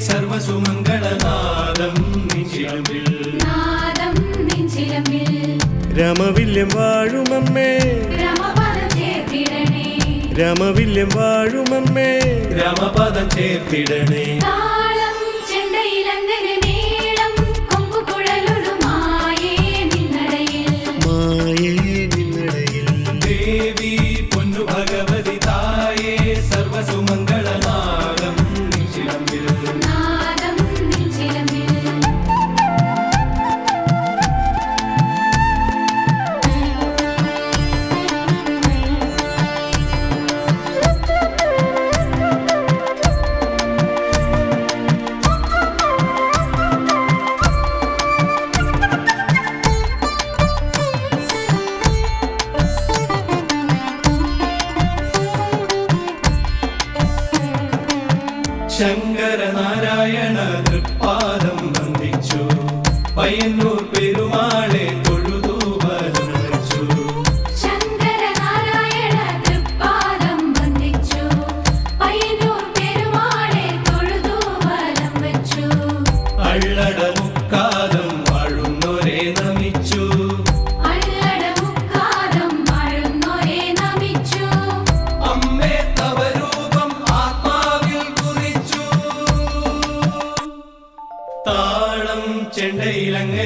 സർവസുമംഗളനാദം നിഞ്ചിലമ്പിൽ. നാദം നെഞ്ചിലമ്പിൽ. രമവില്യം വാഴുമമ്മേ. രമപദം ചേർത്തിടണേ. രമവില്യം വാഴുമമ്മേ. രമപദം ചേർത്തിടണേ. മായേ നിന്നടയിൽ. ദേവി പൊന്നു ഭഗവതി തായേ നിഞ്ചിലമ്പിൽ ശങ്കരനാരായണ തൃപ്പാദം വന്ദിച്ചു. പയ്യന്നൂർ പെരുമാളെ തൊഴുതു വരച്ചു ശങ്കരനാരായണ തൃപ്പാദം വന്ദിച്ചു. പയ്യന്നൂർ പെരുമാളെ തൊഴുതു വെച്ചു അള്ളട മുക്കാദം ചെണ്ടയിലങ്ങ